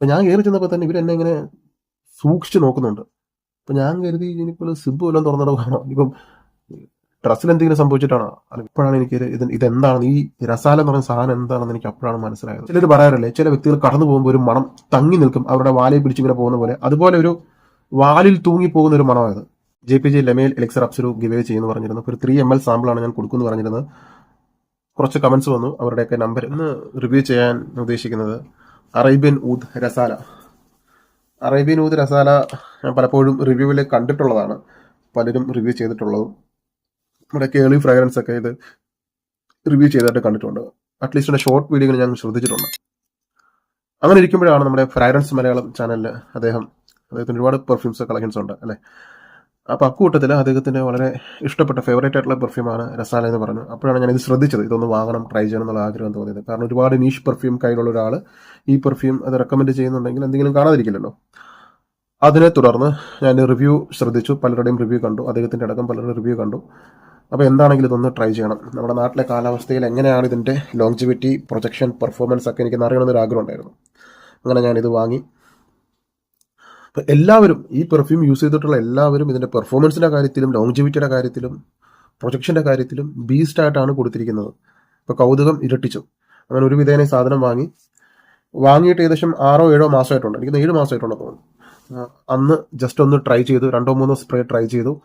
അപ്പൊ ഞാൻ കയറി ചെന്നപ്പോൾ തന്നെ ഇവരെന്നെ ഇങ്ങനെ സൂക്ഷിച്ച് നോക്കുന്നുണ്ട്. അപ്പൊ ഞാൻ കരുതി ഇനിയിപ്പോൾ സിബ് വല്ലതും തുറന്നിടവാണോ? ഇപ്പം ഡ്രസ്സിൽ എന്തെങ്കിലും സംഭവിച്ചിട്ടാണോ? അല്ല ഇപ്പോഴാണ് എനിക്ക് ഇത് ഇതെന്താണ്? ഈ രസാല എന്ന് പറയുന്ന സാധനം എന്താണെന്ന് എനിക്ക് അപ്പോഴാണ് മനസ്സിലായത്. ചിലർ പറയാറില്ലേ ചില വ്യക്തികൾ കടന്നു പോകുമ്പോൾ ഒരു മണം തങ്ങി നിൽക്കും. അവരുടെ വാലയിൽ പിടിച്ചിങ്ങനെ പോകുന്ന പോലെ. അതുപോലെ ഒരു വാലിൽ തൂങ്ങി പോകുന്ന ഒരു മണമായത് J P J Le Male elixir അപ്സരു giveaway ചെയ്യുന്നു പറഞ്ഞിരുന്നു. ഒരു ത്രീ എം എൽ സാമ്പിളാണ് ഞാൻ കൊടുക്കുന്നു പറഞ്ഞിരുന്നത്. കുറച്ച് കമന്റ്സ് വന്നു. അവരുടെയൊക്കെ നമ്പർ ഇന്ന് റിവ്യൂ ചെയ്യാൻ ഉദ്ദേശിക്കുന്നത്. അറേബ്യൻ ഊദ് രസാല. അറേബ്യൻ ഊദ് രസാല ഞാൻ പലപ്പോഴും റിവ്യൂവിൽ കണ്ടിട്ടുള്ളതാണ്. പലരും റിവ്യൂ ചെയ്തിട്ടുള്ളതും. നമ്മുടെ കേളി ഫ്രാഗ്രൻസ് ഒക്കെ ഇത് റിവ്യൂ ചെയ്തായിട്ട് കണ്ടിട്ടുണ്ട്. അറ്റ്ലീസ്റ്റ് എന്റെ ഷോർട്ട് വീഡിയോകൾ ഞാൻ ശ്രദ്ധിച്ചിട്ടുണ്ട്. അങ്ങനെ ഇരിക്കുമ്പോഴാണ് നമ്മുടെ ഫ്രാഗ്രൻസ് മലയാളം ചാനലിൽ അദ്ദേഹം അദ്ദേഹത്തിന് ഒരുപാട് പെർഫ്യൂംസ് കളക്ഷൻസ് ഉണ്ട് അല്ലേ? അപ്പോൾ അക്കൂട്ടത്തിൽ അദ്ദേഹത്തിന്റെ വളരെ ഇഷ്ടപ്പെട്ട ഫേവറേറ്റ് ആയിട്ടുള്ള പെർഫ്യൂമാണ് രസാല എന്ന് പറഞ്ഞു അപ്പോഴാണ് ഞാനിത് ശ്രദ്ധിച്ചത്. ഇതൊന്ന് വാങ്ങണം ട്രൈ ചെയ്യണം എന്നുള്ള ആഗ്രഹം തോന്നിയത്. കാരണം ഒരുപാട് നീഷ് പെർഫ്യൂം കയ്യിലുള്ള ഒരാൾ ഈ പെർഫ്യൂം അത് റെക്കമെൻഡ് ചെയ്യുന്നുണ്ടെങ്കിൽ എന്തെങ്കിലും കാണാതിരിക്കില്ലല്ലോ. അതിനെ തുടർന്ന് ഞാൻ റിവ്യൂ ശ്രദ്ധിച്ചു. പലരുടെയും റിവ്യൂ കണ്ടു. അദ്ദേഹത്തിന്റെ അടക്കം പലരുടെ റിവ്യൂ കണ്ടു. അപ്പോൾ എന്താണെങ്കിലും ഇതൊന്ന് ട്രൈ ചെയ്യണം. നമ്മുടെ നാട്ടിലെ കാലാവസ്ഥയിൽ എങ്ങനെയാണ് ഇതിന്റെ ലോങ്ജിവിറ്റി പ്രൊജക്ഷൻ പെർഫോമൻസ് ഒക്കെ എനിക്ക് അറിയണമെന്നൊരു ആഗ്രഹം ഉണ്ടായിരുന്നു. അങ്ങനെ ഞാനിത് വാങ്ങി. എല്ലാവരും ഈ പെർഫ്യൂം യൂസ് ചെയ്തിട്ടുള്ള എല്ലാവരും ഇതിന്റെ പെർഫോമൻസിന്റെ കാര്യത്തിലും ലോങ്ജിവിറ്റിയുടെ കാര്യത്തിലും പ്രൊജക്ഷന്റെ കാര്യത്തിലും ബീസ്റ്റ് ആയിട്ടാണ് കൊടുത്തിരിക്കുന്നത്. ഇപ്പോൾ കൗതുകം ഇരട്ടിച്ചു. അങ്ങനെ ഒരു വിധേന സാധനം വാങ്ങി വാങ്ങിയിട്ട് ഏകദേശം ആറോ ഏഴോ മാസമായിട്ടുണ്ട്. എനിക്ക് ഏഴ് മാസമായിട്ടുണ്ടെന്ന് തോന്നുന്നു. അന്ന് ജസ്റ്റ് ഒന്ന് ട്രൈ ചെയ്തു രണ്ടോ മൂന്നോ സ്പ്രേ ട്രൈ ചെയ്തു.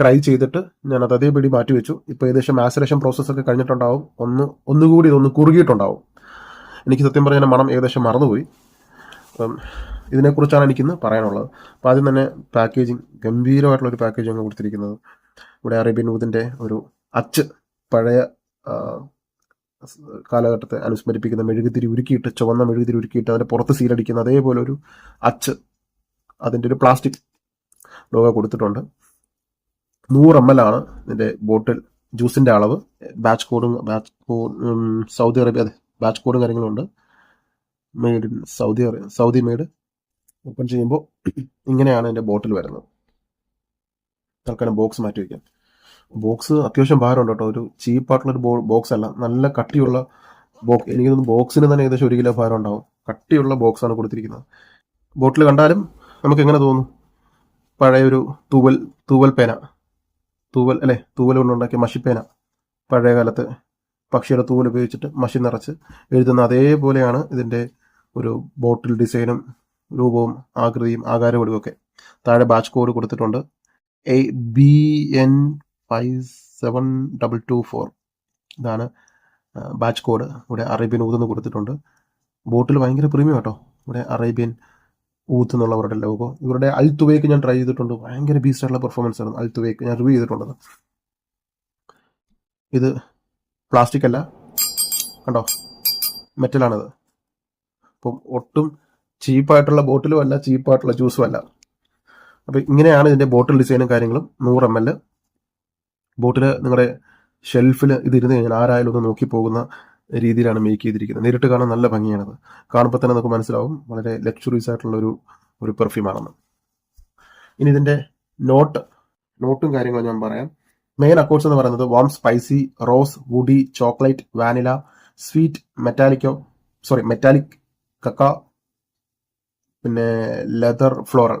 ട്രൈ ചെയ്തിട്ട് ഞാൻ അത് അതേപടി മാറ്റി വെച്ചു. ഇപ്പോൾ ഏകദേശം മാസറേഷൻ പ്രോസസ്സ് ഒക്കെ കഴിഞ്ഞിട്ടുണ്ടാവും. ഒന്ന് ഒന്നുകൂടി ഇതൊന്ന് കുറുകിയിട്ടുണ്ടാവും. എനിക്ക് സത്യം പറഞ്ഞാൽ മണം ഏകദേശം മറന്നുപോയി. അപ്പം ഇതിനെക്കുറിച്ചാണ് എനിക്കിന്ന് പറയാനുള്ളത്. അപ്പോൾ ആദ്യം തന്നെ പാക്കേജിങ് ഗംഭീരമായിട്ടുള്ള ഒരു പാക്കേജിങ് കൊടുത്തിരിക്കുന്നത്. ഇവിടെ അറേബ്യൻ ഊതിന്റെ ഒരു അച്ച് പഴയ കാലഘട്ടത്തെ അനുസ്മരിപ്പിക്കുന്ന മെഴുകുതിരി ഉരുക്കിയിട്ട് ചുവന്ന മെഴുകുതിരി ഉരുക്കിയിട്ട് അതിന്റെ പുറത്ത് സീലടിക്കുന്ന അതേപോലെ ഒരു അച്ച് അതിന്റെ ഒരു പ്ലാസ്റ്റിക് ലോക കൊടുത്തിട്ടുണ്ട്. നൂറ് എം എൽ ആണ് ഇതിന്റെ ബോട്ടിൽ ജ്യൂസിന്റെ അളവ്. ബാച്ച് കോഡും ബാച്ച് കോഡ് സൗദി അറേബ്യ അതെ ബാച്ച് കോഡും കാര്യങ്ങളുണ്ട് made in Saudi Arabia Saudi made open ചെയ്യുമ്പോൾ ഇങ്ങനെയാണ് എന്റെ ബോട്ടിൽ വരുന്നത്. തൽക്കാലം ബോക്സ് മാറ്റി വയ്ക്കാം ബോക്സ് അത്യാവശ്യം ഭാരമുണ്ട് കേട്ടോ. ഒരു ചീപ്പായിട്ടുള്ളൊരു ബോ ബോക്സ് അല്ല. നല്ല കട്ടിയുള്ള ബോക്സ് എനിക്ക് തോന്നുന്നു ബോക്സിന് തന്നെ ഏകദേശം ഒരു കിലോ ഭാരം ഉണ്ടാവും. കട്ടിയുള്ള ബോക്സാണ് കൊടുത്തിരിക്കുന്നത്. ബോട്ടിൽ കണ്ടാലും നമുക്ക് എങ്ങനെ തോന്നും? പഴയൊരു തൂവൽ തൂവൽ പേന. തൂവൽ അല്ലേ? തൂവൽ കൊണ്ടുണ്ടാക്കിയ മഷിപ്പേന. പഴയ കാലത്ത് പക്ഷിയുടെ തൂവൽ ഉപയോഗിച്ചിട്ട് മഷി നിറച്ച് എഴുതുന്ന അതേപോലെയാണ് ഇതിന്റെ ഒരു ബോട്ടിൽ ഡിസൈനും രൂപവും ആകൃതിയും ആകാരവടിവും ഒക്കെ താഴെ ബാച്ച് കോഡ് കൊടുത്തിട്ടുണ്ട്. A B N five seven double two four ഇതാണ് ബാച്ച് കോഡ് ഇവിടെ അറേബ്യൻ ഊതെന്ന് കൊടുത്തിട്ടുണ്ട്. ബോട്ടിൽ ഭയങ്കര പ്രീമിയം കേട്ടോ ഇവിടെ അറേബ്യൻ ഊത്ത് എന്നുള്ളവരുടെ ലോഗോ ഇവരുടെ അൽത്തുവേക്ക് ഞാൻ ട്രൈ ചെയ്തിട്ടുണ്ട്. ഭയങ്കര ബീസ്റ്റ് ആയിട്ടുള്ള പെർഫോമൻസ് ആണ് അൽത്തുവേക്ക് ഞാൻ റിവ്യൂ ചെയ്തിട്ടുള്ളത് ഇത് പ്ലാസ്റ്റിക് അല്ല. കണ്ടോ? മെറ്റലാണത് അപ്പം ഒട്ടും ചീപ്പായിട്ടുള്ള ബോട്ടിലും അല്ല ചീപ്പായിട്ടുള്ള ജ്യൂസും അല്ല. അപ്പം ഇങ്ങനെയാണ് ഇതിന്റെ ബോട്ടിൽ ഡിസൈനും കാര്യങ്ങളും. നൂറ് എം എൽ ബോട്ടിൽ നിങ്ങളുടെ ഷെൽഫിൽ ഇത് ഇരുന്ന് കഴിഞ്ഞാൽ ആരായാലും ഒന്ന് നോക്കി പോകുന്ന രീതിയിലാണ് മേക്ക് ചെയ്തിരിക്കുന്നത്. നേരിട്ട് കാണാൻ നല്ല ഭംഗിയാണത്. കാണുമ്പോൾ തന്നെ നമുക്ക് മനസ്സിലാവും. വളരെ ലക്ഷറീസ് ആയിട്ടുള്ള ഒരു ഒരു പെർഫ്യൂമാണെന്ന് ഇനി ഇതിന്റെ നോട്ട് നോട്ടും കാര്യങ്ങളും ഞാൻ പറയാം. മെയിൻ അക്കോർഡ്സ് എന്ന് പറയുന്നത് warm spicy rose woody chocolate vanilla sweet മെറ്റാലിക്കോ sorry metallic കക്ക പിന്നെ ലെതർ ഫ്ലോറൽ.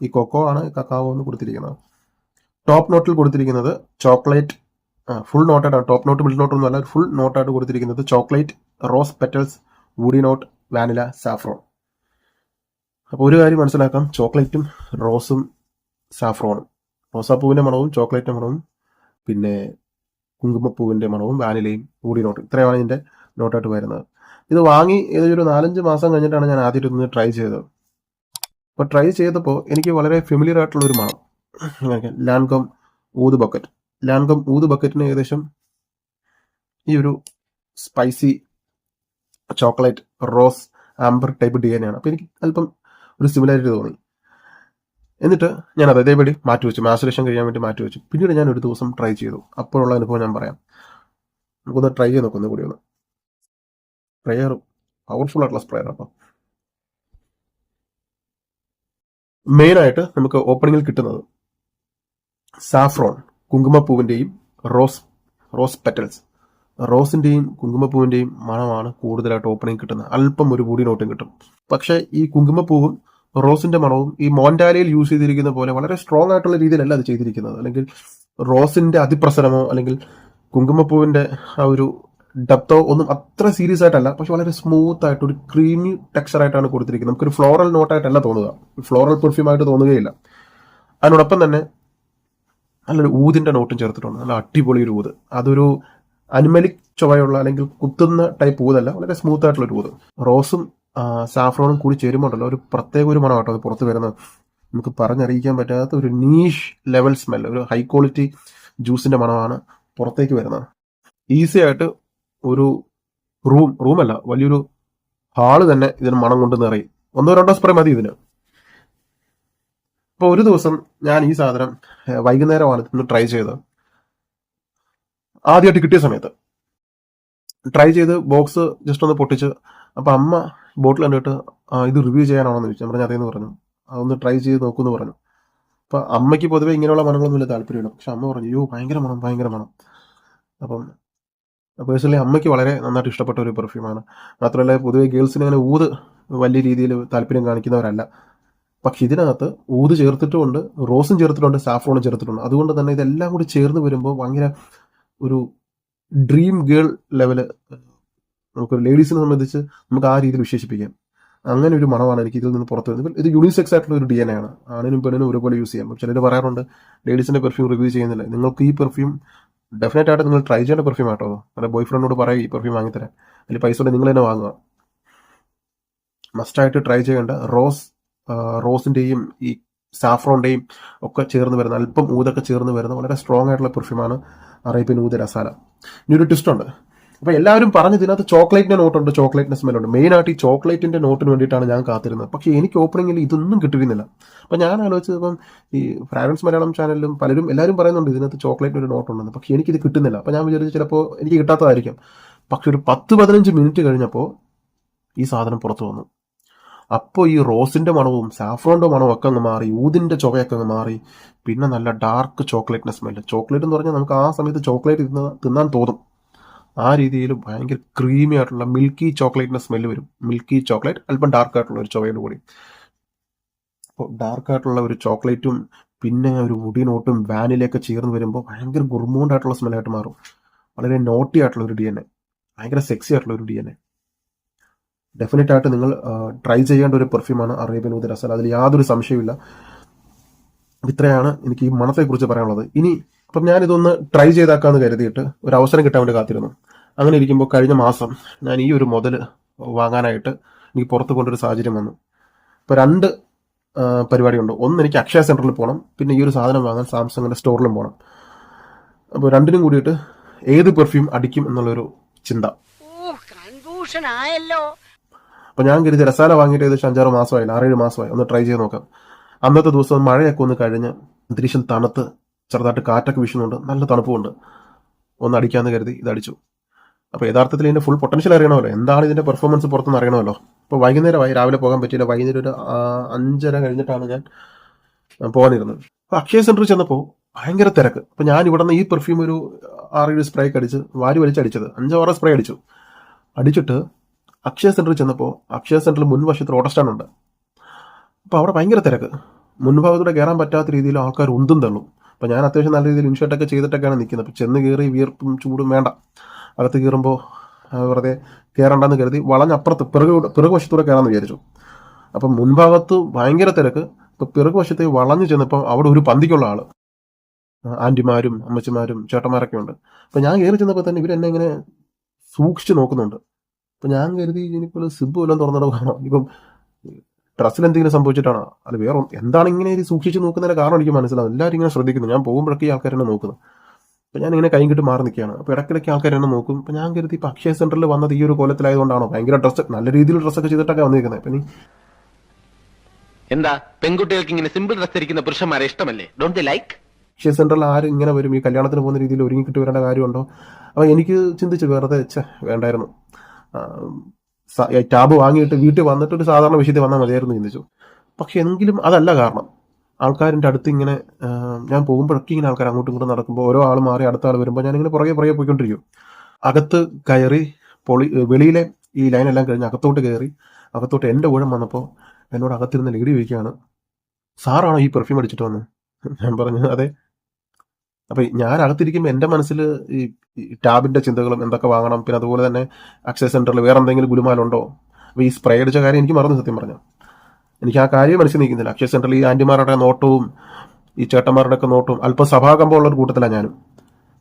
ഈ കൊക്കോ ആണ് കക്കാവോ എന്ന് കൊടുത്തിരിക്കുന്നത്. ടോപ്പ് നോട്ടിൽ കൊടുത്തിരിക്കുന്നത് ചോക്ലേറ്റ് ഫുൾ നോട്ടായിട്ടാണ് ടോപ്പ് നോട്ട് മിഡിൽ നോട്ട് അല്ല ഫുൾ നോട്ടായിട്ട് കൊടുത്തിരിക്കുന്നത് chocolate rose petals woody note vanilla saffron അപ്പോൾ ഒരു കാര്യം മനസ്സിലാക്കാം. ചോക്ലേറ്റും റോസും സാഫ്രോണും റോസാപ്പൂവിന്റെ മണവും ചോക്ലേറ്റിന്റെ മണവും പിന്നെ കുങ്കുമപ്പൂവിന്റെ മണവും വാനിലയും വുഡി നോട്ടും ഇത്രയാണ് ഇതിന്റെ നോട്ടായിട്ട് വരുന്നത്. ഇത് വാങ്ങി ഏതൊരു നാലഞ്ച് മാസം കഴിഞ്ഞിട്ടാണ് ഞാൻ ആദ്യമായിട്ട് ഒന്ന് ട്രൈ ചെയ്തത്. അപ്പോൾ ട്രൈ ചെയ്തപ്പോൾ എനിക്ക് വളരെ ഫെമിലിയർ ആയിട്ടുള്ള ഒരു മണം. ലാൻകോം ഊത് ബക്കറ്റ്. ലാൻകോം ഊത് ബക്കറ്റിന് ഏകദേശം ഈ ഒരു spicy chocolate rose amber type D N ആണ്. അപ്പോൾ എനിക്ക് അല്പം ഒരു സിമിലാരിറ്റി തോന്നി. എന്നിട്ട് ഞാൻ അത് അതേപടി മാറ്റി വെച്ചു. മാസുരേഷൻ കഴിയാൻ വേണ്ടി മാറ്റി വെച്ചു. പിന്നീട് ഞാൻ ഒരു ദിവസം ട്രൈ ചെയ്തു. അപ്പോഴുള്ള അനുഭവം ഞാൻ പറയാം. നമുക്കൊന്ന് ട്രൈ ചെയ്ത് നോക്കുന്നു കൂടി ഒന്ന്. സ്പ്രെയർ പവർഫുൾ ആയിട്ടുള്ള സ്പ്രെയർ അപ്പം മെയിനായിട്ട് നമുക്ക് ഓപ്പണിങ്ങിൽ കിട്ടുന്നത് സാഫ്രോൺ കുങ്കുമപ്പൂവിന്റെയും റോസ് റോസ് പെറ്റൽസ് റോസിന്റെയും കുങ്കുമപ്പൂവിന്റെയും മണമാണ് കൂടുതലായിട്ട് ഓപ്പണിംഗ് കിട്ടുന്നത്. അല്പം ഒരു പൊടി നോട്ടും കിട്ടും. പക്ഷേ ഈ കുങ്കുമപ്പൂവും റോസിന്റെ മണവും ഈ മോൻഡാലയിൽ യൂസ് ചെയ്തിരിക്കുന്ന പോലെ വളരെ സ്ട്രോങ് ആയിട്ടുള്ള രീതിയിലല്ല അത് ചെയ്തിരിക്കുന്നത്. അല്ലെങ്കിൽ റോസിന്റെ അതിപ്രസരമോ അല്ലെങ്കിൽ കുങ്കുമപ്പൂവിന്റെ ആ ഒരു ഡെപ്തോ ഒന്നും അത്ര സീരിയസ് ആയിട്ടല്ല പക്ഷെ വളരെ സ്മൂത്ത് ആയിട്ട് ഒരു ക്രീമി ടെക്സ്ചർ ആയിട്ടാണ് കൊടുത്തിരിക്കുന്നത്. നമുക്കൊരു ഫ്ലോറൽ നോട്ടായിട്ടല്ല തോന്നുക. ഫ്ലോറൽ പെർഫ്യൂം ആയിട്ട് തോന്നുകയില്ല. അതിനോടൊപ്പം തന്നെ നല്ലൊരു ഊതിന്റെ നോട്ടും ചേർത്തിട്ടുണ്ട്. നല്ല അടിപൊളി ഒരു ഊത്. അതൊരു അനിമലിക് ചുവയുള്ള അല്ലെങ്കിൽ കുത്തുന്ന ടൈപ്പ് ഊതല്ല വളരെ സ്മൂത്ത് ആയിട്ടുള്ള ഒരു ഊത്. റോസും സാഫ്രോണും കൂടി ചേരുമ്പോണ്ടല്ലോ ഒരു പ്രത്യേക ഒരു മണമാട്ടോ അത് പുറത്ത് വരുന്നത്. നമുക്ക് പറഞ്ഞറിയിക്കാൻ പറ്റാത്ത ഒരു നീഷ് ലെവൽ സ്മെൽ ഒരു ഹൈ ക്വാളിറ്റി ജ്യൂസിന്റെ മണമാണ് പുറത്തേക്ക് വരുന്നത്. ഈസി ആയിട്ട് ഒരു റൂം റൂമല്ല വലിയൊരു ഹാൾ തന്നെ ഇതിന് മണം കൊണ്ട് നിറയും. ഒന്നോ രണ്ടോ സ്പ്രേ മതി ഇതിന്. അപ്പോൾ ഒരു ദിവസം ഞാൻ ഈ സാധനം വൈകുന്നേരമാണ് ഇന്ന് ട്രൈ ചെയ്തത് ആദ്യമായിട്ട് കിട്ടിയ സമയത്ത്. ട്രൈ ചെയ്ത് ബോക്സ് ജസ്റ്റ് ഒന്ന് പൊട്ടിച്ച് അപ്പൊ അമ്മ ബോട്ടിൽ കണ്ടിട്ട് "ആ, ഇത് റിവ്യൂ ചെയ്യാനാണോന്ന് ചോദിച്ചു. പറഞ്ഞു അതേന്ന് പറഞ്ഞു. അതൊന്ന് ട്രൈ ചെയ്ത് നോക്കുമെന്ന് പറഞ്ഞു. അപ്പൊ അമ്മയ്ക്ക് പൊതുവെ ഇങ്ങനെയുള്ള മണങ്ങളൊന്നും വലിയ താല്പര്യമില്ല. പക്ഷെ അമ്മ പറഞ്ഞു അയ്യോ ഭയങ്കര മണം ഭയങ്കര മണം. അപ്പം പേഴ്സണലി അമ്മയ്ക്ക് വളരെ നന്നായിട്ട് ഇഷ്ടപ്പെട്ട ഒരു പെർഫ്യൂമാണ് മാത്രമല്ല പൊതുവേ ഗേൾസിന് അങ്ങനെ ഊത് വലിയ രീതിയിൽ താല്പര്യം കാണിക്കുന്നവരല്ല. പക്ഷെ ഇതിനകത്ത് ഊത് ചേർത്തിട്ടുമുണ്ട് റോസും ചേർത്തിട്ടുണ്ട് സാഫ്രോണും ചേർത്തിട്ടുണ്ട്. അതുകൊണ്ട് തന്നെ ഇതെല്ലാം കൂടി ചേർന്ന് വരുമ്പോൾ ഭയങ്കര ഒരു ഡ്രീം ഗേൾ ലെവൽ നമുക്ക് ലേഡീസിനെ സംബന്ധിച്ച് നമുക്ക് ആ രീതിയിൽ വിശേഷിപ്പിക്കാം. അങ്ങനെ ഒരു മണമാണ് എനിക്ക് ഇതിൽ നിന്ന് പുറത്തു വരുന്നത്. ഇത് യൂണിസെക്സ് ആയിട്ടുള്ള ഒരു ഡി എൻ ആണ്. ആണിനും പെണ്ണിനും ഒരുപോലെ യൂസ് ചെയ്യാം. ചിലർ പറയാറുണ്ട് ലേഡീസിന്റെ പെർഫ്യൂം റിവ്യൂ ചെയ്യുന്നില്ല. നിങ്ങൾക്ക് ഈ പെർഫ്യൂം ഡെഫിനറ്റ് ആയിട്ട് നിങ്ങൾ ട്രൈ ചെയ്യേണ്ട പെർഫ്യൂം ആട്ടോ നിങ്ങളുടെ ബോയ് ഫ്രണ്ടിനോട് പറയും ഈ പെർഫ്യൂം വാങ്ങിത്തരാൻ. അതിൽ പൈസ കൊണ്ട് നിങ്ങൾ തന്നെ വാങ്ങുക. മസ്റ്റായിട്ട് ട്രൈ ചെയ്യേണ്ട റോസ് റോസിന്റെയും ഈ സാഫ്രോണിന്റെയും ഒക്കെ ചേർന്ന് വരുന്ന അല്പം ഊതൊക്കെ ചേർന്ന് വരുന്ന വളരെ സ്ട്രോങ് ആയിട്ടുള്ള പെർഫ്യൂമാണ് അറേബ്യൻ ഊത് രസാല. ഇനി ഒരു ട്വിസ്റ്റ് ഉണ്ട്. അപ്പൊ എല്ലാവരും പറഞ്ഞു ഇതിനകത്ത് ചോക്ലേറ്റിന്റെ നോട്ടുണ്ട് ചോക്ലേറ്റിന്റെ സ്മെല്ലുണ്ട് ആയിട്ട് ഈ ചോക്ലേറ്റിന്റെ നോട്ടിന് വേണ്ടിയിട്ടാണ് ഞാൻ കാത്തിരുന്നത്. പക്ഷെ എനിക്ക് ഓപ്പണിംഗിൽ ഇതൊന്നും കിട്ടിയിരുന്നില്ല. അപ്പൊ ഞാൻ ആലോചിച്ചത് ഇപ്പം ഈ ഫ്രാൻസ് മലയാളം ചാനലിലും പലരും എല്ലാവരും പറയുന്നുണ്ട് ഇതിനകത്ത് ചോക്ലേറ്റിന് ഒരു നോട്ടുണ്ടെന്ന്. പക്ഷെ എനിക്ക് ഇത് കിട്ടുന്നില്ല. അപ്പൊ ഞാൻ വിചാരിച്ചു ചിലപ്പോൾ എനിക്ക് കിട്ടാത്തതായിരിക്കും. പക്ഷെ ഒരു പത്ത് പതിനഞ്ച് മിനിറ്റ് കഴിഞ്ഞപ്പോൾ ഈ സാധനം പുറത്തു വന്നു. അപ്പോൾ ഈ റോസിന്റെ മണവും സാഫ്രോണിന്റെ മണവും ഒക്കെ അങ്ങ് മാറി ഊതിന്റെ ചുവയൊക്കെ അങ്ങ് മാറി. പിന്നെ നല്ല ഡാർക്ക് ചോക്ലേറ്റിന്റെ സ്മെല്ല് ചോക്ലേറ്റ് എന്ന് പറഞ്ഞാൽ നമുക്ക് ആ സമയത്ത് ചോക്ലേറ്റ് തിന്ന തിന്നാൻ തോന്നും. ആ രീതിയിൽ ഭയങ്കര ക്രീമി ആയിട്ടുള്ള മിൽക്കി ചോക്ലേറ്റിന്റെ സ്മെല്ല് വരും. മിൽക്കി ചോക്ലേറ്റ് അല്പം ഡാർക്ക് ആയിട്ടുള്ള ഒരു ചൊവയോട് കൂടി. അപ്പോൾ ഡാർക്ക് ആയിട്ടുള്ള ഒരു ചോക്ലേറ്റും പിന്നെ ഒരു മുടി നോട്ടും വാനിലയൊക്കെ ചേർന്ന് വരുമ്പോൾ ഭയങ്കര ഗുർമോണ്ടായിട്ടുള്ള സ്മെല്ലായിട്ട് മാറും. വളരെ നോട്ടി ആയിട്ടുള്ള ഒരു ഡി എൻ എ ഭയങ്കര സെക്സി ആയിട്ടുള്ള ഒരു ഡി എൻ എ ഡെഫിനറ്റ് ആയിട്ട് നിങ്ങൾ ട്രൈ ചെയ്യേണ്ട ഒരു പെർഫ്യൂമാണ് അറേബ്യൻ ഉദരസൽ രസൽ അതിൽ യാതൊരു സംശയമില്ല ഇത്രയാണ് എനിക്ക് ഈ മണത്തെക്കുറിച്ച് പറയാനുള്ളത്. ഇനി അപ്പം ഞാനിതൊന്ന് ട്രൈ ചെയ്താക്കാന്ന് കരുതിയിട്ട് ഒരു അവസരം കിട്ടാൻ വേണ്ടി കാത്തിരുന്നു. അങ്ങനെ ഇരിക്കുമ്പോൾ കഴിഞ്ഞ മാസം ഞാൻ ഈ ഒരു മുതൽ വാങ്ങാനായിട്ട് എനിക്ക് പുറത്ത് കൊണ്ടൊരു സാഹചര്യം വന്നു. ഇപ്പോൾ രണ്ട് പരിപാടിയുണ്ട്. ഒന്ന് എനിക്ക് അക്ഷയ സെന്ററിൽ പോകണം പിന്നെ ഈ ഒരു സാധനം വാങ്ങാൻ സാംസങ്ങിന്റെ സ്റ്റോറിലും പോകണം അപ്പോൾ രണ്ടിനും കൂടിയിട്ട് ഏത് പെർഫ്യൂം അടിക്കും എന്നുള്ളൊരു ചിന്ത. ഓ കൺഫ്യൂഷൻ ആയല്ലോ അപ്പൊ ഞാൻ കരുതി രസാല വാങ്ങിയിട്ട് ഏകദേശം അഞ്ചാറ് മാസമായി ആറേഴ് മാസമായി. ഒന്ന് ട്രൈ ചെയ്ത് നോക്കാം. അന്നത്തെ ദിവസം മഴയൊക്കെ ഒന്ന് കഴിഞ്ഞ് അന്തരീക്ഷം തണുത്ത് ചെറുതായിട്ട് കാറ്റൊക്കെ വീശുന്നുണ്ട്. നല്ല തണുപ്പുമുണ്ട്. ഒന്ന് അടിക്കാന്ന് കരുതി ഇത് അടിച്ചു. അപ്പൊ യഥാർത്ഥത്തിൽ ഇതിന്റെ ഫുൾ പൊട്ടൻഷ്യൽ അറിയണമല്ലോ. എന്താണ് ഇതിന്റെ പെർഫോമൻസ് പുറത്തുനിന്ന് അറിയണമല്ലോ? അപ്പോൾ വൈകുന്നേരമായി. രാവിലെ പോകാൻ പറ്റിയില്ല. വൈകുന്നേരം ഒരു അഞ്ചര കഴിഞ്ഞിട്ടാണ് ഞാൻ പോകാനിരുന്നത്. അപ്പോൾ അക്ഷയ സെന്ററിൽ ചെന്നപ്പോൾ ഭയങ്കര തിരക്ക്. അപ്പോൾ ഞാൻ ഇവിടെ നിന്ന് ഈ പെർഫ്യൂം ഒരു ആറേഴ് സ്പ്രേ ഒക്കെ അടിച്ച് വാരി വലിച്ചടിച്ചത് അഞ്ചോ ആറോ സ്പ്രേ അടിച്ചു. അടിച്ചിട്ട് അക്ഷയ സെന്ററിൽ ചെന്നപ്പോൾ അക്ഷയ സെന്ററിൽ മുൻവശത്ത് ഓട്ടോ സ്റ്റാൻഡ് ഉണ്ട്. അപ്പോൾ അവിടെ ഭയങ്കര തിരക്ക്. മുൻഭാഗത്തൂടെ കയറാൻ പറ്റാത്ത രീതിയിൽ ആൾക്കാർ ഉന്തും തള്ളും. അപ്പോൾ ഞാൻ അത്യാവശ്യം നല്ല രീതിയിൽ ഇൻഷർട്ടൊക്കെ ചെയ്തിട്ടൊക്കെയാണ് നിൽക്കുന്നത് അപ്പോൾ ചെന്ന് കയറി വിയർപ്പും ചൂടും വേണ്ട. അകത്ത് കയറുമ്പോൾ വെറുതെ കയറണ്ടെന്ന് കരുതി വളഞ്ഞപ്പുറത്ത് പിറകു പിറകു വശത്തൂടെ കയറാമെന്ന് വിചാരിച്ചു. അപ്പം മുൻഭാഗത്ത് ഭയങ്കര തിരക്ക്. ഇപ്പോൾ പിറകു വശത്തേക്ക് വളഞ്ഞു ചെന്നപ്പോൾ അവിടെ ഒരു പന്തിക്കുള്ള ആൾ ആന്റിമാരും അമ്മച്ചിമാരും ചേട്ടന്മാരൊക്കെ ഉണ്ട്. അപ്പം ഞാൻ കയറി ചെന്നപ്പോൾ തന്നെ ഇവരെന്നെ ഇങ്ങനെ സൂക്ഷിച്ച് നോക്കുന്നുണ്ട്. അപ്പോൾ ഞാൻ കരുതി ഇനിയിപ്പോൾ സിബ് വല്ലതും തുറന്നിട കാണാം ഇപ്പം ഡ്രസ്സിൽ എന്തെങ്കിലും സംഭവിച്ചിട്ടാണോ? അത് വേറെ എന്താണ് ഇങ്ങനെ ഇത് സൂക്ഷിച്ച് നോക്കുന്നതിന്റെ കാരണം എനിക്ക് മനസ്സിലാവും എല്ലാവരും ഇങ്ങനെ ശ്രദ്ധിക്കുന്നു. ഞാൻ പോകുമ്പോഴൊക്കെ ഈ ആൾക്കാരെന്നെ നോക്കുന്നു. അപ്പൊ ഞാൻ ഇങ്ങനെ കൈ കിട്ടി മാറി നിൽക്കുകയാണ്. അപ്പൊ ഇടയ്ക്കിടയ്ക്ക് ആൾക്കാർ എന്നെ നോക്കും. അപ്പൊ ഞാൻ കരുതി ഇപ്പൊ അക്ഷയ സെന്ററിൽ വന്നത് ഈ ഒരു കോലത്തിലായതുകൊണ്ടാണോ? ഭയങ്കര ഡ്രസ്സ് നല്ല രീതിയിൽ ഡ്രസ്സൊക്കെ ചെയ്തിട്ടൊക്കെ വന്നിരിക്കുന്നത്. അപ്പം നീ എന്താ? പെൺകുട്ടികൾക്ക് ഇങ്ങനെ സിമ്പിൾ ഡ്രസ് ധരിക്കുന്ന പുരുഷന്മാരെ ഇഷ്ടമല്ലേ? ഡോണ്ട് ലൈക്ക് അക്ഷയ സെന്ററിൽ ആരും ഇങ്ങനെ വരും. ഈ കല്യാണത്തിന് പോകുന്ന രീതിയിൽ ഒരുങ്ങി കിട്ടി വരേണ്ട കാര്യമുണ്ടോ? അപ്പൊ എനിക്ക് ചിന്തിച്ചു വെറുതെ ഛെ, വേണ്ടായിരുന്നു. ടാബ് വാങ്ങിയിട്ട് വീട്ടിൽ വന്നിട്ട് ഒരു സാധാരണ വിഷയത്തിൽ വന്നാൽ മതിയായിരുന്നു ചിന്തിച്ചു. പക്ഷെ എങ്കിലും അതല്ല കാരണം. ആൾക്കാരിന്റെ അടുത്ത് ഇങ്ങനെ ഞാൻ പോകുമ്പോഴൊക്കെ ഇങ്ങനെ ആൾക്കാർ അങ്ങോട്ടും ഇങ്ങോട്ടും നടക്കുമ്പോൾ ഓരോ ആൾ മാറി അടുത്ത ആൾ വരുമ്പോൾ ഞാനിങ്ങനെ പുറകെ പുറകെ പോയിക്കൊണ്ടിരിക്കും. അകത്ത് കയറി പൊളി വെളിയിലെ ഈ ലൈനെല്ലാം കഴിഞ്ഞ് അകത്തോട്ട് കയറി അകത്തോട്ട് എന്റെ ഊഴം വന്നപ്പോൾ എന്നോട് അകത്തിരുന്ന് ലേഡി ചോദിക്കുകയാണ് സാറാണോ ഈ പെർഫ്യൂം അടിച്ചിട്ട് വന്നത്? ഞാൻ പറഞ്ഞു അതെ. അപ്പൊ ഞാൻ അകത്തിരിക്കുമ്പോൾ എന്റെ മനസ്സിൽ ഈ ടാബിന്റെ ചിന്തകളും എന്തൊക്കെ വാങ്ങണം? പിന്നെ അതുപോലെ തന്നെ അക്ഷയ സെന്ററിൽ വേറെ എന്തെങ്കിലും ഗുലുമാലുണ്ടോ? അപ്പൊ ഈ സ്പ്രേ അടിച്ച കാര്യം എനിക്ക് മറന്നു സത്യം പറഞ്ഞു. എനിക്ക് ആ കാര്യം മനസ്സിൽ നിൽക്കുന്നില്ല. അക്ഷയ സെന്ററിൽ ഈ ആന്റിമാരുടെ നോട്ടവും ഈ ചേട്ടന്മാരുടെ ഒക്കെ നോട്ടവും അല്പം സഭാകമ്പമുള്ള ഒരു കൂട്ടത്തിലാണ് ഞാനും.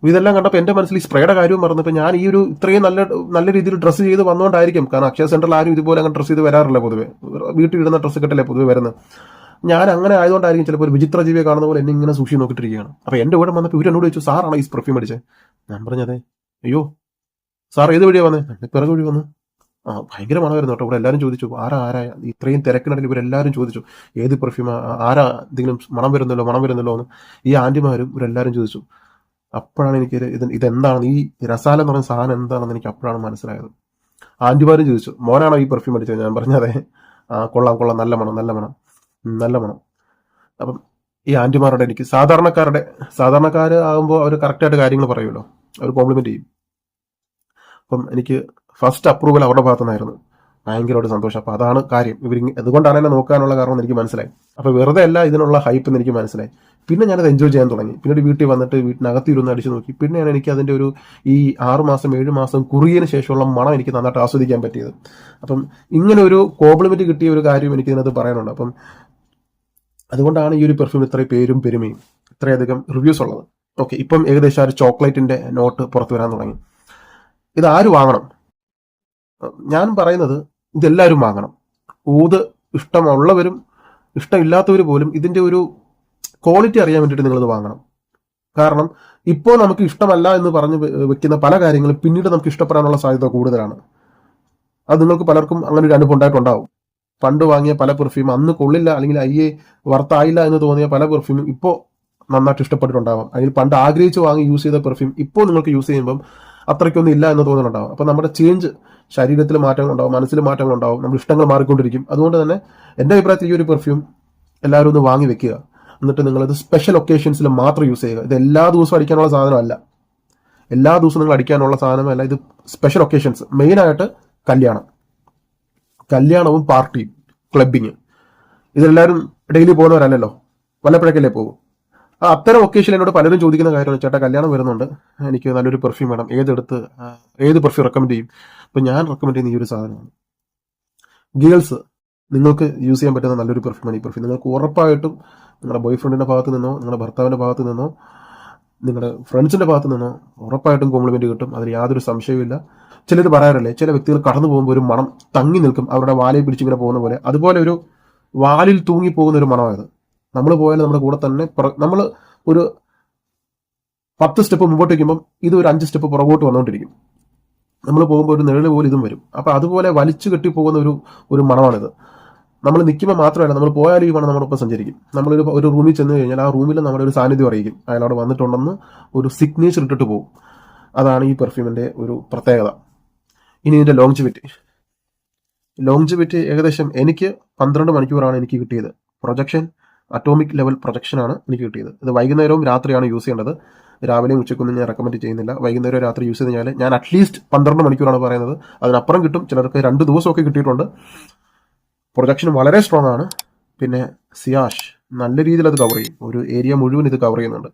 ഇതെല്ലാം കണ്ടപ്പോൾ എന്റെ മനസ്സിൽ ഈ സ്പ്രേയുടെ കാര്യവും മറന്നപ്പോൾ ഞാൻ ഈ ഒരു ഇത്രയും നല്ല നല്ല രീതിയിൽ ഡ്രസ്സ് ചെയ്ത് വന്നുകൊണ്ടായിരിക്കും കാരണം അക്ഷയ സെന്ററിൽ ആരും ഇതുപോലെ അങ്ങനെ ഡ്രസ്സ് ചെയ്ത് വരാറില്ല പൊതുവെ. വീട്ടിൽ ഇടുന്ന ഡ്രസ്സ് കിട്ടല്ലേ പൊതുവെ വരുന്നത്? ഞാൻ അങ്ങനെ ആയതുകൊണ്ടായിരിക്കും ചിലപ്പോൾ ഒരു വിചിത്ര ജീവിയെ കാണുന്ന പോലെ എന്നെ ഇങ്ങനെ സൂക്ഷിച്ച് നോക്കിയിട്ടിരിക്കുകയാണ് അപ്പോൾ എന്റെ കൂടെ വന്നപ്പോൾ ഇവർ എന്നോട് ചോദിച്ചു സാറാണ് ഈ പെർഫ്യൂം അടിച്ചത് ഞാൻ പറഞ്ഞതേ അയ്യോ സാർ ഏത് വഴിയാ വന്നേ? പിറകു വഴി വന്നു. ആ ഭയങ്കര മണമായിരുന്നു കേട്ടോ. ഇവിടെ എല്ലാവരും ചോദിച്ചു ആരാ ആരാ? ഇത്രയും തിരക്കിനിടയിൽ ഇവരെല്ലാവരും ചോദിച്ചു ഏത് പെർഫ്യൂം ആരാ എന്തെങ്കിലും മണം വരുന്നല്ലോ മണം വരുന്നല്ലോ? എന്ന് ഈ ആന്റിമാരും ഇവരെല്ലാവരും ചോദിച്ചു. അപ്പോഴാണ് എനിക്ക് ഇത് ഇതെന്താണ് ഈ രസാല എന്ന് പറയുന്ന സാധനം എന്താണെന്ന് എനിക്ക് അപ്പോഴാണ് മനസ്സിലായത്. ആന്റിമാരും ചോദിച്ചു മോനാണോ ഈ പെർഫ്യൂം അടിച്ചത്? ഞാൻ പറഞ്ഞതേ ആ കൊള്ളാം കൊള്ളാം. നല്ല മണം നല്ല മണം. നല്ല മണം അപ്പം ഈ ആന്റിമാരുടെ എനിക്ക് സാധാരണക്കാരുടെ സാധാരണക്കാർ ആകുമ്പോൾ അവർ കറക്റ്റായിട്ട് കാര്യങ്ങൾ പറയുമല്ലോ. അവർ കോംപ്ലിമെന്റ് ചെയ്യും. അപ്പം എനിക്ക് ഫസ്റ്റ് അപ്രൂവൽ അവരുടെ ഭാഗത്തു നിന്നായിരുന്നു ഭയങ്കരമായിട്ട് സന്തോഷം. അപ്പോൾ അതാണ് കാര്യം. ഇവർ അതുകൊണ്ടാണ് എന്നെ നോക്കാനുള്ള കാരണം എനിക്ക് മനസ്സിലായി. അപ്പോൾ വെറുതെ അല്ല ഇതിനുള്ള ഹൈപ്പ് എന്ന് എനിക്ക് മനസ്സിലായി. പിന്നെ ഞാനത് എൻജോയ് ചെയ്യാൻ തുടങ്ങി. പിന്നീട് വീട്ടിൽ വന്നിട്ട് വീട്ടിനകത്ത് ഇരുന്ന് അടിച്ചു നോക്കി. പിന്നെയാണ് എനിക്ക് അതിന്റെ ഒരു ഈ ആറ് മാസം ഏഴ് മാസം കുറിയതിന് ശേഷമുള്ള മണം എനിക്ക് നന്നായിട്ട് ആസ്വദിക്കാൻ പറ്റിയത്. അപ്പം ഇങ്ങനെ ഒരു കോംപ്ലിമെന്റ് കിട്ടിയ ഒരു കാര്യം എനിക്ക് ഇതിനകത്ത് പറയാനുണ്ട്. അപ്പം അതുകൊണ്ടാണ് ഈ ഒരു പെർഫ്യൂമിന് ഇത്രയും പേരും പെരുമയും. ഇത്രയധികം റിവ്യൂസ് ഉള്ളത്. ഓക്കെ ഇപ്പം ഏകദേശം ആ ഒരു ചോക്ലേറ്റിന്റെ നോട്ട് പുറത്തു വരാൻ തുടങ്ങി. ഇത് ആര് വാങ്ങണം? ഞാൻ പറയുന്നത് ഇതെല്ലാവരും വാങ്ങണം. ഊത് ഇഷ്ടമുള്ളവരും ഇഷ്ടമില്ലാത്തവർ പോലും ഇതിന്റെ ഒരു ക്വാളിറ്റി അറിയാൻ വേണ്ടിയിട്ട് നിങ്ങളിത് വാങ്ങണം. കാരണം ഇപ്പോൾ നമുക്ക് ഇഷ്ടമല്ല എന്ന് പറഞ്ഞ് വെക്കുന്ന പല കാര്യങ്ങളും പിന്നീട് നമുക്ക് ഇഷ്ടപ്പെടാനുള്ള സാധ്യത കൂടുതലാണ്. അത് നിങ്ങൾക്ക് പലർക്കും അങ്ങനെ ഒരു അനുഭവം ഉണ്ടായിട്ടുണ്ടാവും. പണ്ട് വാങ്ങിയ പല പെർഫ്യൂം അന്ന് കൊള്ളില്ല അല്ലെങ്കിൽ അയ്യേ വർത്തായില്ല എന്ന് തോന്നിയ പല പെർഫ്യൂമും ഇപ്പോൾ നന്നായിട്ട് ഇഷ്ടപ്പെട്ടിട്ടുണ്ടാവാം. അല്ലെങ്കിൽ പണ്ട് ആഗ്രഹിച്ച് വാങ്ങി യൂസ് ചെയ്ത പെർഫ്യൂം ഇപ്പോൾ നിങ്ങൾക്ക് യൂസ് ചെയ്യുമ്പം അത്രയ്ക്കൊന്നും ഇല്ല എന്ന് തോന്നുന്നുണ്ടാവും അപ്പം നമ്മുടെ ചേഞ്ച് ശരീരത്തിൽ മാറ്റങ്ങൾ ഉണ്ടാവും മനസ്സിൽ മാറ്റങ്ങൾ ഉണ്ടാവും നമ്മുടെ ഇഷ്ടങ്ങൾ മാറിക്കൊണ്ടിരിക്കും. അതുകൊണ്ട് തന്നെ എന്റെ അഭിപ്രായത്തിൽ ഈ ഒരു പെർഫ്യൂം എല്ലാവരും ഒന്ന് വാങ്ങി വെക്കുക. എന്നിട്ട് നിങ്ങളത് സ്പെഷ്യൽ ഒക്കേഷൻസിൽ മാത്രം യൂസ് ചെയ്യുക. ഇത് എല്ലാ ദിവസവും അടിക്കാനുള്ള സാധനമല്ല. എല്ലാ ദിവസവും നിങ്ങൾ അടിക്കാനുള്ള സാധനമല്ല. ഇത് സ്പെഷ്യൽ ഒക്കേഷൻസ് മെയിനായിട്ട് കല്യാണം. കല്യാണവും പാർട്ടിയും ക്ലബിങ് ഇതെല്ലാവരും ഡെയിലി പോകുന്നവരല്ലല്ലോ. വല്ലപ്പോഴൊക്കെയല്ലേ പോകും? അത്തരം ഒക്കേഷൻ എന്നോട് പലരും ചോദിക്കുന്ന കാര്യമാണ്. ചേട്ടാ കല്യാണം വരുന്നുണ്ട്. എനിക്ക് നല്ലൊരു പെർഫ്യൂം വേണം. ഏതെടുത്ത് ഏത് പെർഫ്യൂം റെക്കമെൻഡ് ചെയ്യും? അപ്പൊ ഞാൻ റെക്കമെൻഡ് ചെയ്യുന്ന ഈ ഒരു സാധനമാണ്. ഗേൾസ് നിങ്ങൾക്ക് യൂസ് ചെയ്യാൻ പറ്റുന്ന നല്ലൊരു പെർഫ്യൂമാണ് ഈ പെർഫ്യൂം നിങ്ങൾക്ക് ഉറപ്പായിട്ടും നിങ്ങളുടെ ബോയ് ഫ്രണ്ടിന്റെ ഭാഗത്ത് നിന്നോ നിങ്ങളുടെ ഭർത്താവിന്റെ ഭാഗത്ത് നിന്നോ നിങ്ങളുടെ ഫ്രണ്ട്സിന്റെ ഭാഗത്ത് നിന്നോ ഉറപ്പായിട്ടും കോംപ്ലിമെന്റ് കിട്ടും. അതിൽ യാതൊരു സംശയവുമില്ല. ചിലർ പറയാറില്ലേ ചില വ്യക്തികൾ കടന്നു പോകുമ്പോൾ ഒരു മണം തങ്ങി നിൽക്കും. അവരുടെ വാലയിൽ പിടിച്ചിങ്ങനെ പോകുന്ന പോലെ. അതുപോലെ ഒരു വാലിൽ തൂങ്ങി പോകുന്ന ഒരു മണമായത് നമ്മൾ പോയാൽ നമ്മുടെ കൂടെ തന്നെ നമ്മൾ ഒരു പത്ത് സ്റ്റെപ്പ് മുമ്പോട്ട് വയ്ക്കുമ്പം ഇത് ഒരു അഞ്ച് സ്റ്റെപ്പ് പുറകോട്ട് വന്നുകൊണ്ടിരിക്കും. നമ്മൾ പോകുമ്പോൾ ഒരു നിഴൽ പോലെ ഇതും വരും. അപ്പോൾ അതുപോലെ വലിച്ചു കെട്ടി പോകുന്ന ഒരു ഒരു മണമാണിത്. നമ്മൾ നിൽക്കുമ്പോൾ മാത്രമല്ല നമ്മൾ പോയാലും ഈ മണം നമ്മളൊപ്പം സഞ്ചരിക്കും. നമ്മളൊരു ഒരു റൂമിൽ ചെന്ന് കഴിഞ്ഞാൽ ആ റൂമിൽ നമ്മുടെ ഒരു സാന്നിധ്യം അറിയിക്കും. അയാൾ അവിടെ വന്നിട്ടുണ്ടെന്ന് ഒരു സിഗ്നേച്ചർ ഇട്ടിട്ട് പോകും അതാണ് ഈ പെർഫ്യൂമിന്റെ ഒരു പ്രത്യേകത. ഇനി ഇതിന്റെ ലോങ്ജിവിറ്റി ലോങ്ജിവിറ്റി ഏകദേശം എനിക്ക് പന്ത്രണ്ട് മണിക്കൂറാണ് എനിക്ക് കിട്ടിയത്. പ്രൊജക്ഷൻ അറ്റോമിക് ലെവൽ പ്രൊജക്ഷനാണ് എനിക്ക് കിട്ടിയത്. ഇത് വൈകുന്നേരവും രാത്രിയാണ് യൂസ് ചെയ്യേണ്ടത്. രാവിലെയും ഉച്ചക്കൊന്നും ഞാൻ റെക്കമെൻഡ് ചെയ്യുന്നില്ല. വൈകുന്നേരം രാത്രി യൂസ് ചെയ്ത് കഴിഞ്ഞാൽ ഞാൻ അറ്റ്ലീസ്റ്റ് പന്ത്രണ്ട് മണിക്കൂറാണ് പറയുന്നത്. അതിനപ്പുറം കിട്ടും. ചിലർക്ക് രണ്ട് ദിവസമൊക്കെ കിട്ടിയിട്ടുണ്ട്. പ്രൊജക്ഷൻ വളരെ സ്ട്രോങ് ആണ്. പിന്നെ സിയാഷ് നല്ല രീതിയിൽ അത് കവർ ചെയ്യും. ഒരു ഏരിയ മുഴുവൻ ഇത് കവർ ചെയ്യുന്നുണ്ട്.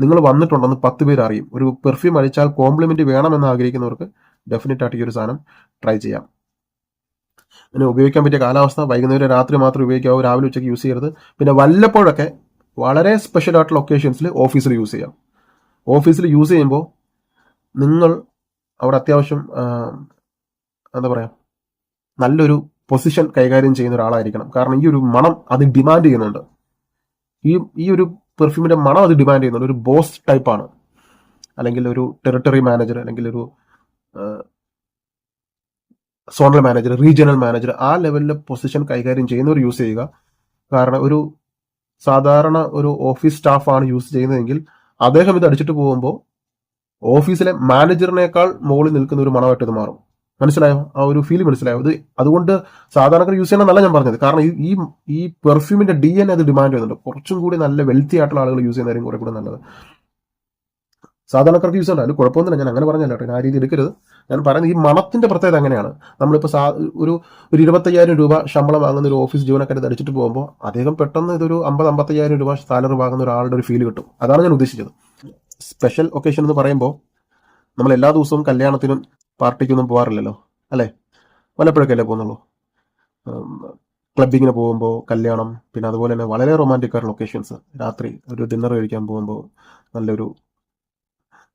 നിങ്ങൾ വന്നിട്ടുണ്ടെന്ന് പത്ത് പേര് അറിയും. ഒരു പെർഫ്യൂം അടിച്ചാൽ കോംപ്ലിമെന്റ് വേണമെന്ന് ആഗ്രഹിക്കുന്നവർക്ക് ഡെഫിനറ്റ് ആയിട്ട് ഈ ഒരു സാധനം ട്രൈ ചെയ്യാം. പിന്നെ ഉപയോഗിക്കാൻ പറ്റിയ കാലാവസ്ഥ വൈകുന്നേരം രാത്രി മാത്രം ഉപയോഗിക്കാവൂ രാവിലെ ഉച്ചയ്ക്ക് യൂസ് ചെയ്യരുത്. പിന്നെ വല്ലപ്പോഴൊക്കെ വളരെ സ്പെഷ്യൽ ആയിട്ടുള്ള ഒക്കേഷൻസിൽ ഓഫീസിൽ യൂസ് ചെയ്യാം. ഓഫീസിൽ യൂസ് ചെയ്യുമ്പോൾ നിങ്ങൾ അവിടെ അത്യാവശ്യം എന്താ പറയുക നല്ലൊരു പൊസിഷൻ കൈകാര്യം ചെയ്യുന്ന ഒരാളായിരിക്കണം. കാരണം ഈ ഒരു മണം അത് ഡിമാൻഡ് ചെയ്യുന്നുണ്ട്. ഈ ഈ ഒരു പെർഫ്യൂമിന്റെ മണം അത് ഡിമാൻഡ് ചെയ്യുന്നുണ്ട്. ഒരു ബോസ് ടൈപ്പാണ് അല്ലെങ്കിൽ ഒരു ടെറിട്ടറി മാനേജർ അല്ലെങ്കിൽ ഒരു സോണൽ മാനേജർ റീജിയണൽ മാനേജർ ആ ലെവലിലെ പൊസിഷൻ കൈകാര്യം ചെയ്യുന്നവർ യൂസ് ചെയ്യുക. കാരണം ഒരു സാധാരണ ഒരു ഓഫീസ് സ്റ്റാഫാണ് യൂസ് ചെയ്യുന്നതെങ്കിൽ അദ്ദേഹം ഇത് അടിച്ചിട്ട് പോകുമ്പോൾ ഓഫീസിലെ മാനേജറിനേക്കാൾ മുകളിൽ നിൽക്കുന്ന ഒരു മണമായിട്ട് ഇത് മാറും. മനസ്സിലായോ? ആ ഒരു ഫീൽ മനസ്സിലായോ? ഇത് അതുകൊണ്ട് സാധാരണക്കാർ യൂസ് ചെയ്യണമെന്നല്ല ഞാൻ പറഞ്ഞത്. കാരണം ഈ- ഈ പെർഫ്യൂമിന്റെ ഡി എൻ അത് ഡിമാൻഡ് ചെയ്യുന്നുണ്ട്. കുറച്ചും കൂടി നല്ല വെൽത്തി ആയിട്ടുള്ള ആളുകൾ യൂസ് ചെയ്യുന്നതായിരിക്കും കുറെ കൂടെ നല്ലത്. സാധാരണക്കാർക്ക് യൂസ് അതിൽ കുഴപ്പമൊന്നുമില്ല. ഞാൻ അങ്ങനെ പറഞ്ഞല്ല ഞാൻ ആ രീതി എടുക്കരുത്. ഞാൻ പറയുന്നത് ഈ മണത്തിന്റെ പ്രത്യേകത അങ്ങനെയാണ്. നമ്മളിപ്പോൾ സാ ഒരു ഒരു ഇരുപത്തയ്യായിരം രൂപ ശമ്പളം വാങ്ങുന്ന ഒരു ഓഫീസ് ജീവനക്കാരെ ധരിച്ചിട്ട് പോകുമ്പോൾ അദ്ദേഹം പെട്ടെന്ന് ഇതൊരു അമ്പത് അമ്പത്തയ്യായിരം രൂപ സാലറി വാങ്ങുന്ന ഒരാളുടെ ഒരു ഫീൽ കിട്ടും. അതാണ് ഞാൻ ഉദ്ദേശിച്ചത്. സ്പെഷ്യൽ ഒക്കേഷൻ എന്ന് പറയുമ്പോൾ നമ്മൾ എല്ലാ ദിവസവും കല്യാണത്തിനും പാർട്ടിക്കൊന്നും പോകാറില്ലല്ലോ അല്ലേ? വല്ലപ്പോഴൊക്കെ അല്ലേ പോകുന്നുള്ളൂ ക്ലബിങ്ങിന് പോകുമ്പോൾ കല്യാണം പിന്നെ അതുപോലെ തന്നെ വളരെ റൊമാന്റിക് ആയ ലൊക്കേഷൻസ് രാത്രി ഒരു ഡിന്നർ കഴിക്കാൻ പോകുമ്പോൾ നല്ലൊരു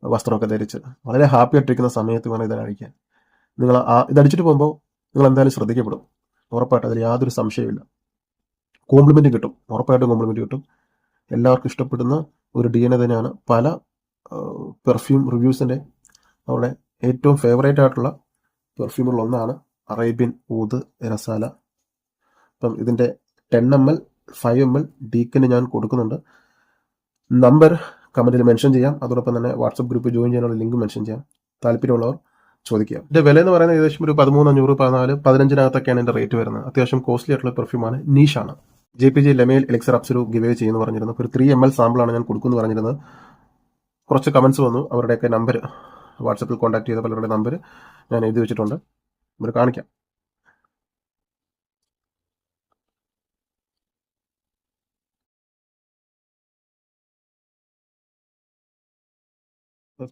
വസ്ത്രമൊക്കെ ധരിച്ച്. വളരെ ഹാപ്പി ആയിട്ടിരിക്കുന്ന സമയത്ത് വേണം ഇതിനഴിക്കാൻ നിങ്ങൾ ആ ഇതടിച്ചിട്ട് പോകുമ്പോൾ നിങ്ങൾ എന്തായാലും ശ്രദ്ധിക്കപ്പെടും. ഉറപ്പായിട്ട് അതിൽ യാതൊരു സംശയമില്ല കോംപ്ലിമെന്റ് കിട്ടും. ഉറപ്പായിട്ടും കോംപ്ലിമെന്റ് കിട്ടും. എല്ലാവർക്കും ഇഷ്ടപ്പെടുന്ന ഒരു ഡി എൻ എ തന്നെയാണ് പല പെർഫ്യൂം റിവ്യൂസിന്റെ അവിടെ ഏറ്റവും ഫേവറേറ്റ് ആയിട്ടുള്ള പെർഫ്യൂമുകളിൽ ഒന്നാണ് അറേബ്യൻ ഊത് രസാല അപ്പം ഇതിന്റെ ten M L five M L ഡീക്കിന് ഞാൻ കൊടുക്കുന്നുണ്ട്. നമ്പർ കമന്റിൽ മെൻഷൻ ചെയ്യാം. അതോടൊപ്പം തന്നെ വാട്സപ്പ് ഗ്രൂപ്പ് ജോയിൻ ചെയ്യാനുള്ള ലിങ്ക് മെൻഷൻ ചെയ്യാം. താല്പര്യമുള്ളവർ ചോദിക്കുക ഇതിന്റെ വില എന്ന് പറയുന്നത് ഏകദേശം ഒരു പതിമൂന്ന് അഞ്ഞൂറ് പതിനാല് പതിനഞ്ചിനകത്തൊക്കെയാണ് എന്റെ റേറ്റ് വരുന്നത്. അത്യാവശ്യം കോസ്റ്റ്ലി ആയിട്ടുള്ള പെർഫ്യൂമാണ് നീഷാണ് J P G Le Male elixir അപ്സരു giveaway ചെയ്യുന്നു പറഞ്ഞിരുന്നു. ഒരു ത്രീ എം എൽ സാമ്പിളാണ് ഞാൻ കൊടുക്കുമെന്ന് പറഞ്ഞിരുന്നത്. കുറച്ച് കമൻസ് വന്നു. അവരുടെയൊക്കെ നമ്പർ വാട്സപ്പിൽ കോൺടാക്ട് ചെയ്ത പലരുടെ നമ്പർ ഞാൻ എഴുതി വെച്ചിട്ടുണ്ട്. ഇവർ കാണിക്കാം.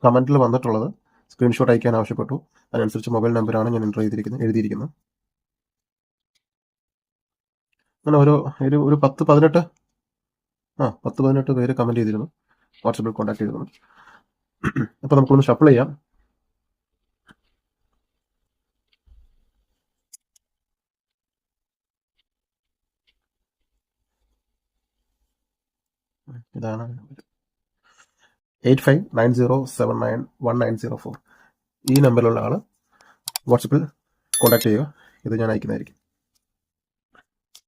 കമന്റിൽ വന്നിട്ടുള്ളത്. സ്ക്രീൻഷോട്ട് അയക്കാൻ ആവശ്യപ്പെട്ടു. അതിനനുസരിച്ച് മൊബൈൽ നമ്പറാണ് ഞാൻ എന്റർ ചെയ്തിരിക്കുന്നത് എഴുതിയിരിക്കുന്നത്. അങ്ങനെ ഓരോ ഒരു ഒരു പത്ത് പതിനെട്ട് ആ പത്ത് പതിനെട്ട് പേര് കമന്റ് ചെയ്തിരുന്നു. വാട്സപ്പിൽ കോൺടാക്ട് ചെയ്തിരുന്നു. അപ്പോൾ നമുക്കൊന്ന് ഷഫിൾ ചെയ്യാം. ഇതാണ് eight five nine zero seven nine one nine zero four ഈ നമ്പറിലുള്ള ആൾ വാട്സപ്പിൽ കോൺടാക്ട് ചെയ്യുക. ഇത് ഞാൻ അയക്കുന്നതായിരിക്കും.